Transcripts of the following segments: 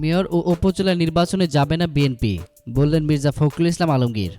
Mayor ও উপজেলা নির্বাচনে যাবে না বিএনপি বললেন মির্জা ফখরুল ইসলাম আলমগীর।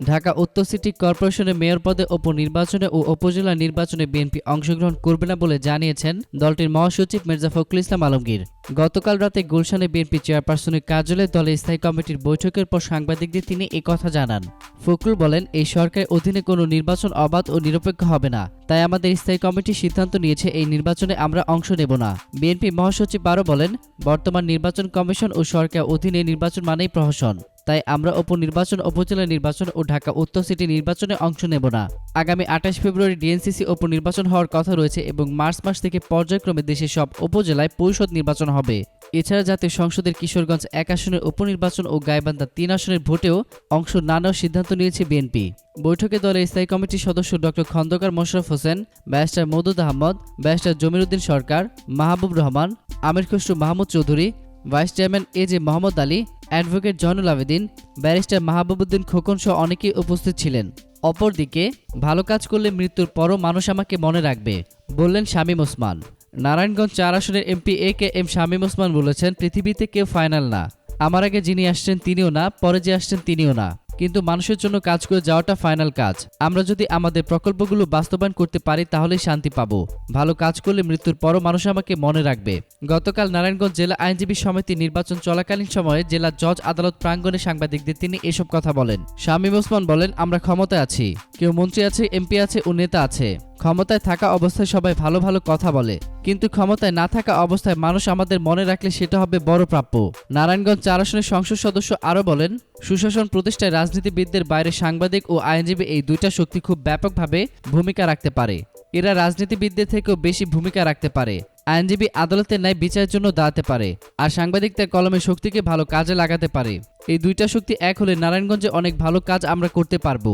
ঢাকা উত্তর সিটি কর্পোরেশনের মেয়র পদে উপনির্বাচনে ও উপজেলা নির্বাচনে বিএনপি অংশগ্রহণ করবে না বলে জানিয়েছেন দলটির মহাসচিব মির্জা ফখরুল ইসলাম আলমগীর। গতকাল রাতে গুলশানে বিএনপি চেয়ারপারসনের কার্যালয়ে দলের স্থায়ী কমিটির বৈঠকের পর সাংবাদিকদের তিনি কথা জানান। ফখরুল বলেন, এই সরকারের অধীনে কোনো নির্বাচন অবাধ ও নিরপেক্ষ হবে না। তাই আমাদের স্থায়ী কমিটি সিদ্ধান্ত নিয়েছে, এই নির্বাচনে আমরা অংশ নেব না। বিএনপি মহাসচিব আরও বলেন, বর্তমান নির্বাচন কমিশন ও সরকার অধীনে নির্বাচন মানেই প্রহসন। তাই আমরা উপনির্বাচন, উপজেলা নির্বাচন ও ঢাকা উত্তর সিটি নির্বাচনে অংশ নেব না। আগামী আঠাশ ফেব্রুয়ারি ডিএনসিসি উপনির্বাচন হওয়ার কথা রয়েছে এবং মার্চ মাস থেকে পর্যায়ক্রমে দেশের সব উপজেলায় পরিষদ নির্বাচন হবে। এছাড়া জাতীয় সংসদের কিশোরগঞ্জ এক আসনের উপনির্বাচন ও গাইবান্ধা তিন আসনের ভোটেও অংশ না নেওয়ার সিদ্ধান্ত নিয়েছে বিএনপি। বৈঠকে দলের স্থায়ী কমিটির সদস্য doctor Khandakar Mosharraf Hossain, barrister Moudud Ahmed, barrister Jamiruddin Sircar, Mahbub Rahman, Amir Khasru Mahmud Chowdhury, vice chairman A J Mohammad Ali advocate Joynul Abedin, barrister Mahbubuddin Khokon সহ অনেকেই উপস্থিত ছিলেন। অপরদিকে, ভালো কাজ করলে মৃত্যুর পরও মানুষ আমাকে মনে রাখবে, বললেন শামীম ওসমান। নারায়ণগঞ্জ চার আসনের MP A K M Shamim Osman বলেছেন, পৃথিবীতে কেউ ফাইনাল না। আমার আগে যিনি আসছেন তিনিও না, পরে যে আসছেন তিনিও না। কিন্তু মানুষের জন্য কাজ করে যাওয়াটা ফাইনাল কাজ। আমরা যদি আমাদের প্রকল্পগুলো বাস্তবায়ন করতে পারি, তাহলেই শান্তি পাবো। ভালো কাজ করলে মৃত্যুর পরও মানুষ আমাকে মনে রাখবে। গতকাল নারায়ণগঞ্জ জেলা আইনজীবী সমিতি নির্বাচন চলাকালীন সময়ে জেলা জজ আদালত প্রাঙ্গণে সাংবাদিকদের তিনি এসব কথা বলেন। শামীম ওসমান বলেন, আমরা ক্ষমতায় আছি। কেউ মন্ত্রী আছে, এমপি আছে ও নেতা আছে। ক্ষমতায় থাকা অবস্থায় সবাই ভালো ভালো কথা বলে। কিন্তু ক্ষমতায় না থাকা অবস্থায় মানুষ আমাদের মনে রাখলে সেটা হবে বড় প্রাপ্য। নারায়ণগঞ্জ চার আসনের সংসদ সদস্য আরও বলেন, সুশাসন প্রতিষ্ঠায় রাজনীতিবিদদের বাইরে সাংবাদিক ও আইনজীবী এই দুইটা শক্তি খুব ব্যাপকভাবে ভূমিকা রাখতে পারে। এরা রাজনীতিবিদদের থেকেও বেশি ভূমিকা রাখতে পারে। আইনজীবী আদালতের ন্যায় বিচারের জন্য দাঁড়াতে পারে আর সাংবাদিক তার কলমের শক্তিকে ভালো কাজে লাগাতে পারে। এই দুইটা শক্তি এক হলে নারায়ণগঞ্জে অনেক ভালো কাজ আমরা করতে পারব।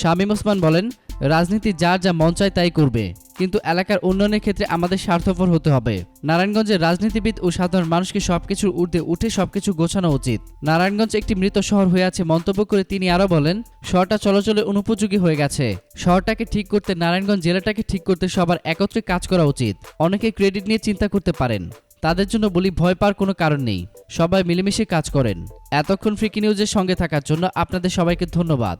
শামীম ওসমান বলেন, রাজনীতি যার যা মন চায় তাই করবে, কিন্তু এলাকার উন্নয়নের ক্ষেত্রে আমাদের স্বার্থপর হতে হবে। নারায়ণগঞ্জের রাজনীতিবিদ ও সাধারণ মানুষকে সবকিছুর ঊর্ধ্বে উঠে সবকিছু গোছানো উচিত। নারায়ণগঞ্জ একটি মৃত শহর হয়ে আছে মন্তব্য করে তিনি আরও বলেন, শহরটা চলাচলে অনুপযোগী হয়ে গেছে। শহরটাকে ঠিক করতে নারায়ণগঞ্জ জেলাটাকে ঠিক করতে সবার একত্রে কাজ করা উচিত। অনেকে ক্রেডিট নিয়ে চিন্তা করতে পারেন। তাদের জন্য বলি, ভয় পাওয়ার কোনো কারণ নেই। সবাই মিলেমিশে কাজ করেন। এতক্ষণ ফ্রিকি নিউজের সঙ্গে থাকার জন্য আপনাদের সবাইকে ধন্যবাদ।